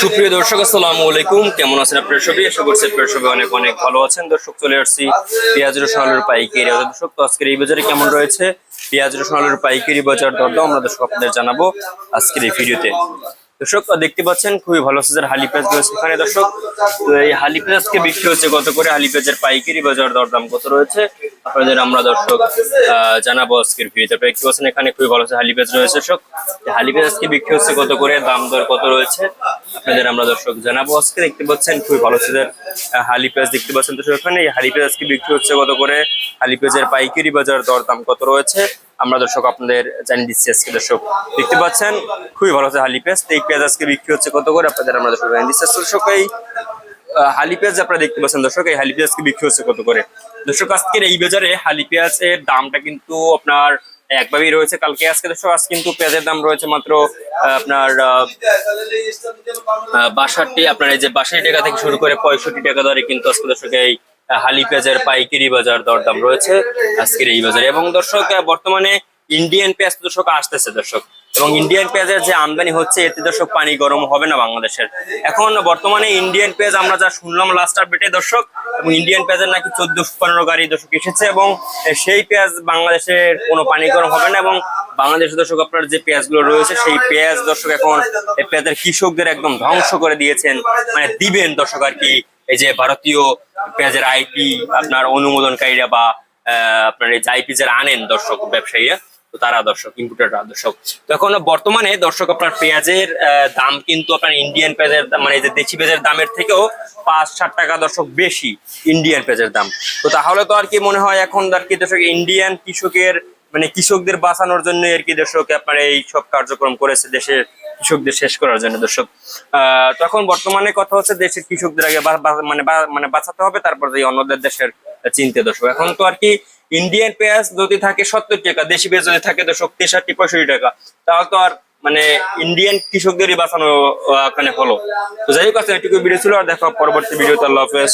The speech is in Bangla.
সুপ্রিয় দর্শক, আসসালামু আলাইকুম। কেমন আছেন আপনার সবই? আশা করছি আপনার সবাই অনেক অনেক ভালো আছেন। দর্শক, চলে আসছি পেঁয়াজ, রসুন, আলুর পাইকারি। দর্শক, তো আজকের এই বাজারে কেমন রয়েছে? পেঁয়াজ, রসুন, আলুর পাইকারি বাজার দরদাম আমরা দর্শক আপনাদের জানাব আজকের এই ভিডিওতে। দর্শক, দেখতে পাচ্ছেন, খুবই ভালো সাইজের হালি পেঁয়াজ রয়েছে এখানে, দর্শক। তো এই হালি পেঁয়াজকে বিক্রি হচ্ছে কত করে? হালি পেঁয়াজের পাইকারি বাজার দরদাম কত রয়েছে? আপনাদের আমরা দর্শক জানাব আজকের ভিডিওতে। দেখতে পাচ্ছেন, এখানে খুবই ভালো হালি পেঁয়াজ রয়েছে, দর্শক। হালি পেঁয়াজ আজকে বিক্রি হচ্ছে কত করে? দাম দর কত রয়েছে? আপনাদের আমরা দর্শক জানাব আজকে। দেখতে পাচ্ছেন, খুবই ভালো সাইজের হালি পেঁয়াজ দেখতে পাচ্ছেন, দর্শক। এখানে এই হালি পেঁয়াজ আজকে বিক্রি হচ্ছে কত করে? হালি পেঁয়াজের পাইকারি বাজার দরদাম কত রয়েছে? আমরা দর্শক আপনাদের জানিয়ে দিচ্ছি আজকে দর্শক দেখতে পাচ্ছেন, খুবই ভালো হচ্ছে হালি পেঁয়াজ। এই পেঁয়াজ আজকে বিক্রি হচ্ছে কত করে আপনাদের আমরা দর্শক জানিয়ে দিচ্ছি। দর্শক, এই হালি পেঁয়াজ আপনারা দেখতে পাচ্ছেন দর্শক, এই হালি পেঁয়াজ আজকে বিক্রি হচ্ছে কত করে? দর্শক, আজকের এই বাজারে হালি পেঁয়াজের দামটা কিন্তু আপনার একভাবেই রয়েছে। কালকে আজকে দর্শক, আজ কিন্তু পেঁয়াজের দাম রয়েছে মাত্র আপনার বাষট্টি, আপনার এই যে বাষট্টি টাকা থেকে শুরু করে পঁয়ষট্টি টাকা দরে কিন্তু আজকে দর্শক এই হালি পেঁয়াজের পাইকারি বাজার দরদাম রয়েছে আজকের এই বাজারে। এবং দর্শক, বর্তমানে ইন্ডিয়ান পেঁয়াজ দর্শক আসতেছে দর্শক। এবং ইন্ডিয়ান পেঁয়াজের যে আমদানি হচ্ছে, এতে দর্শক পানি গরম হবে না বাংলাদেশের। এখন বর্তমানে ইন্ডিয়ান পেঁয়াজ আমরা যা শুনলাম লাস্ট আপডেটে দর্শক, এবং ইন্ডিয়ান পেঁয়াজের নাকি চোদ্দ পনেরো গাড়ি দর্শক এসেছে, এবং সেই পেঁয়াজ বাংলাদেশের কোনো পানি গরম হবে না, এবং বাংলাদেশের দর্শক আপনার যে পেঁয়াজগুলো রয়েছে, সেই পেঁয়াজ দর্শক এখন পেঁয়াজের কৃষকদের একদম ধ্বংস করে দিয়েছেন মানে দিবেন দর্শক আর কি। এই যে ভারতীয় পেঁয়াজের আইপি আপনার অনুমোদনকারীরা বা আপনার এই আইপি যারা আনেন দর্শক, ব্যবসায়ীরা, তো তারা দর্শক ইম্পোর্টাররা দর্শক। তো এখন বর্তমানে দর্শক, আপনার পেঁয়াজের দাম কিন্তু আপনার ইন্ডিয়ান পেঁয়াজের মানে যে দেশি পেঁয়াজের দামের থেকেও পাঁচ ষাট টাকা দর্শক বেশি ইন্ডিয়ান পেঁয়াজের দাম। তো তাহলে তো আর কি মনে হয় এখন আর কি দর্শক ইন্ডিয়ান কৃষকের মানে কৃষকদের বাঁচানোর জন্য আর কি দর্শক আপনার এই সব কার্যক্রম করেছে দেশের কৃষকদের শেষ করার জন্য, দর্শক। তখন বর্তমানে কথা হচ্ছে দেশের কৃষকদের আগে মানে মানে বাঁচাতে হবে, তারপর যে অন্যদের দেশের চিনতে, দর্শক। এখন তো আর কি ইন্ডিয়ান পেঁয়াজ যদি থাকে সত্তর টাকা, দেশি পেঁয়াজ যদি থাকে, দর্শক, তেষট্টি, পঁয়ষট্টি টাকা, তাহলে তো আর মানে ইন্ডিয়ান কৃষকদেরই বাঁচানো মানে হলো। তো যাই হোক আছে এটুকু ভিডিও ছিল, আর দেখো পরবর্তী ভিডিওতে আল্লাহ হাফেজ।